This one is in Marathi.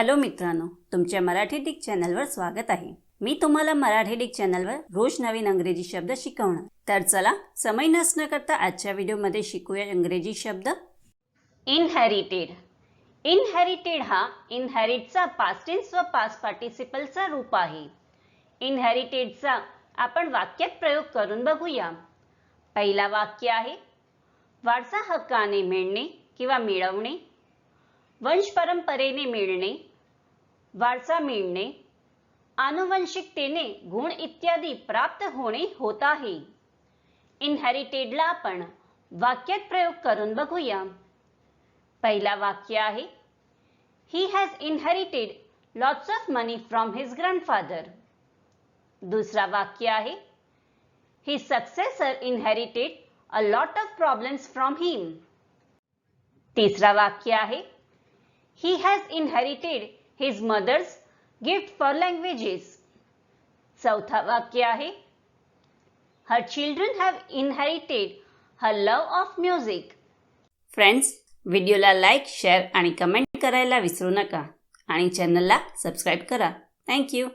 हॅलो मित्रांनो तुमच्या मराठी डिक चॅनलवर स्वागत आहे. मी तुम्हाला मराठी डिक चॅनलवर रोज नवीन इंग्रजी शब्द शिकवणार. तर चला समय नसणं करता आजच्या व्हिडिओमध्ये शिकूया इंग्रजी शब्द. इनहेरिटेड इनहेरिटेड हा इनहेरिटचा पास्टेन्स व पास्ट पार्टिसिपलचा रूप आहे. इनहेरिटेडचा आपण वाक्यात प्रयोग करून बघूया. पहिला वाक्य आहे वारसा हक्काने मिळणे किंवा मिळवणे वंश परंपरेने मिळणे वारसा मिळणे आनुवंशिकतेने गुण इत्यादी प्राप्त होणे होत आहे. इनहेरिटेडला आपण वाक्यात प्रयोग करून बघूया. पहिला वाक्य आहे he has inherited lots of money from his grandfather दुसरा वाक्य आहे he successor inherited a lot of problems from him तिसरा वाक्य आहे he has inherited his mother's gift for languages चौथा वाक्य आहे. Her children have inherited her love of music friends व्हिडिओला लाईक शेअर आणि कमेंट करायला विसरू नका. आणि चॅनलला सबस्क्राईब करा. थँक्यू